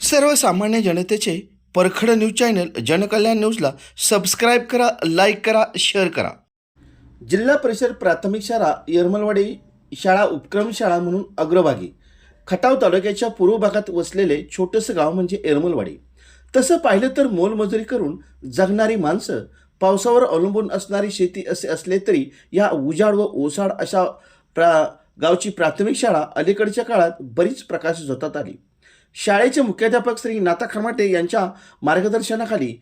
सर्वसामान्य जनतेचे परखड न्यूज चॅनल जनकल्याण न्यूजला सबस्क्राईब करा लाईक करा शेअर करा. जिल्हा परिषद प्राथमिक शाळा यरमलवाडी शाळा उपक्रम शाळा म्हणून अग्रभागी. खटाव तालुक्याच्या पूर्व भागात वसलेले छोटंसं गाव म्हणजे येरमलवाडी. तसं पाहिलं तर मोलमजुरी करून जगणारी माणसं पावसावर अवलंबून असणारी शेती असे असले तरी या उजाड व ओसाड अशा प्रा गावची प्राथमिक शाळा अलीकडच्या काळात बरीच प्रकाशित होतात आली. शाळेचे मुख्याध्यापक श्री नाथा खरमाटे यांच्या मार्गदर्शनाखाली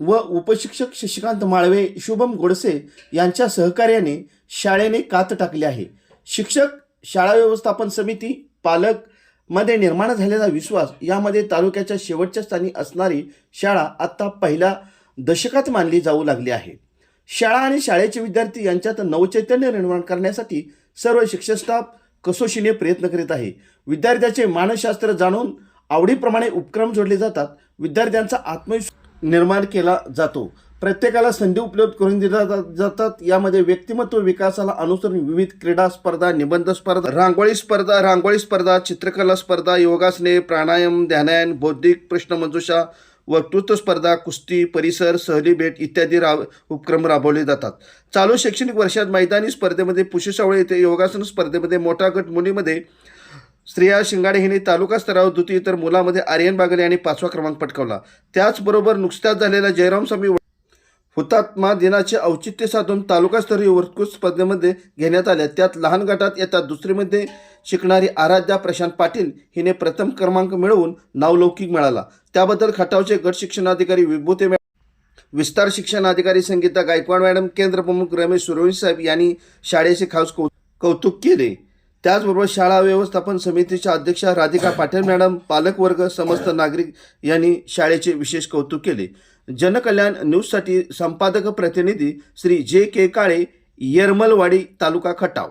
व उपशिक्षक शशिकांत माळवे शुभम गोडसे यांच्या सहकार्याने शाळेने कात टाकले आहे. शिक्षक शाळा व्यवस्थापन समिती पालकमध्ये निर्माण झालेला विश्वास यामध्ये तालुक्याच्या शेवटच्या स्थानी असणारी शाळा आत्ता पहिल्या दशकात मानली जाऊ लागली आहे. शाळा आणि शाळेचे विद्यार्थी यांच्यात नवचैतन्य निर्माण करण्यासाठी सर्व शिक्षक स्टाफ कसोशीने प्रयत्न करीत आहे. विद्यार्थ्याचे मानसशास्त्र जाणून आवडीप्रमाणे उपक्रम जोडले जातात विद्यार्थ्यांचा आत्मविश्वास निर्माण केला जातो. प्रत्येकाला संधी उपलब्ध करून दिल्या जा- जातात. यामध्ये व्यक्तिमत्व विकासाला अनुसरून विविध क्रीडा स्पर्धा निबंध स्पर्धा रांगोळी स्पर्धा रांगोळी स्पर्धा चित्रकला स्पर्धा योगासने प्राणायाम ध्यानायन बौद्धिक प्रश्नमंजुषा वक्तृत्व स्पर्धा कुस्ती परिसर सहली भेट इत्यादी राब उपक्रम राबवले जातात. चालू शैक्षणिक वर्षात मैदानी स्पर्धेमध्ये पुशेशावळे येथे योगासन स्पर्धेमध्ये मोठा गट मुलीमध्ये स्त्रिया शिंगाडे हिने तालुका स्तरावर द्वितीय तर मुलामध्ये आर्यन बागले यांनी पाचवा क्रमांक पटकावला. त्याचबरोबर नुकत्याच झालेल्या जयराम स्वामी हुतात्मा दिनाचे औचित्य साधून तालुकास्तरीय वर्तकृत स्पर्धेमध्ये घेण्यात आल्या. त्यात लहान गटात येतात दुसरीमध्ये शिकणारी आराध्या प्रशांत पाटील. हिने प्रथम क्रमांक मिळवून नावलौकिक मिळाला. त्याबद्दल खटावचे गट शिक्षणाधिकारी विभूते मॅ- विस्तार शिक्षणाधिकारी संगीता गायकवाड मॅडम केंद्र प्रमुख रमेश सुरवणी साहेब यांनी शाळेचे खास कौ कौतुक केले. त्याचबरोबर शाळा व्यवस्थापन समितीच्या अध्यक्षा राधिका पाटील मॅडम पालकवर्ग समस्त नागरिक यांनी शाळेचे विशेष कौतुक केले. जनकल्याण न्यूजसाठी संपादक प्रतिनिधी श्री जे के काळे येरमलवाडी तालुका खटाव.